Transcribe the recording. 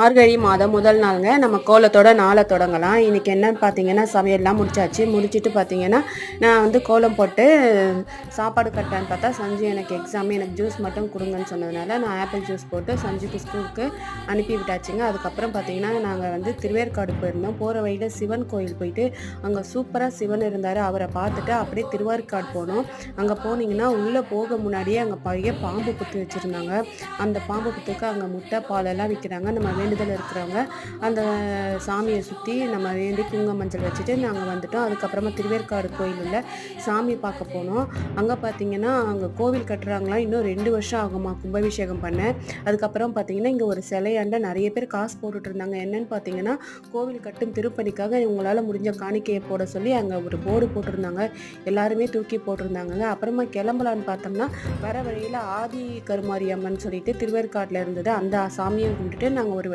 மார்கழி மாதம் முதல் நாளுங்க. நம்ம கோலத்தோட நாளை தொடங்கலாம். இன்றைக்கி என்னன்னு பார்த்தீங்கன்னா சமையல்லாம் முடிச்சாச்சு. முடிச்சிட்டு பார்த்தீங்கன்னா நான் வந்து கோலம் போட்டு சாப்பாடு கட்டான்னு பார்த்தா சஞ்சு எனக்கு எக்ஸாம் எனக்கு ஜூஸ் மட்டும் கொடுங்கன்னு சொன்னதுனால நான் ஆப்பிள் ஜூஸ் போட்டு சஞ்சுக்கு ஸ்கூலுக்கு அனுப்பி விட்டாச்சுங்க. அதுக்கப்புறம் பார்த்தீங்கன்னா நாங்கள் வந்து திருவேற்காடு போயிருந்தோம். போகிற வழியில் சிவன் கோயில் போயிட்டு அங்கே சூப்பராக சிவன் இருந்தார். அவரை பார்த்துட்டு அப்படியே திருவேற்காடு போனோம். அங்கே போனீங்கன்னா உள்ளே போக முன்னாடியே அங்கே பழைய பாம்பு புத்து வச்சுருந்தாங்க. அந்த பாம்பு புத்துக்கு அங்கே முட்டை பாலெல்லாம் விற்கிறாங்க நம்ம வேண்டுதல் இருக்கிறவங்க அந்த சாமியை சுற்றி நம்ம வேண்டி குங்கும மஞ்சள் வச்சுட்டு நாங்கள் வந்துட்டோம். அதுக்கப்புறமா திருவேற்காடு கோயிலில் சாமி பார்க்க போனோம். அங்கே பார்த்தீங்கன்னா அங்கே கோவில் கட்டுறாங்களாம். இன்னும் ரெண்டு வருஷம் ஆகுமா கும்பாபிஷேகம் பண்ண. அதுக்கப்புறம் பார்த்தீங்கன்னா இங்கே ஒரு சிலையாண்ட நிறைய பேர் காசு போட்டுட்டு இருந்தாங்க. என்னன்னு பார்த்தீங்கன்னா கோவில் கட்டும் திருப்பணிக்காக உங்களால் முடிஞ்ச காணிக்கையை போட சொல்லி அங்கே ஒரு போர்டு போட்டிருந்தாங்க. எல்லாருமே தூக்கி போட்டிருந்தாங்க அப்புறமா கிளம்பலான்னு பார்த்தோம்னா வர வழியில் ஆதி கருமாரி அம்மன் சொல்லிட்டு திருவேற்காட்டில் இருந்தது. அந்த சாமியை கும்பிட்டுட்டு நாங்கள் ஒரு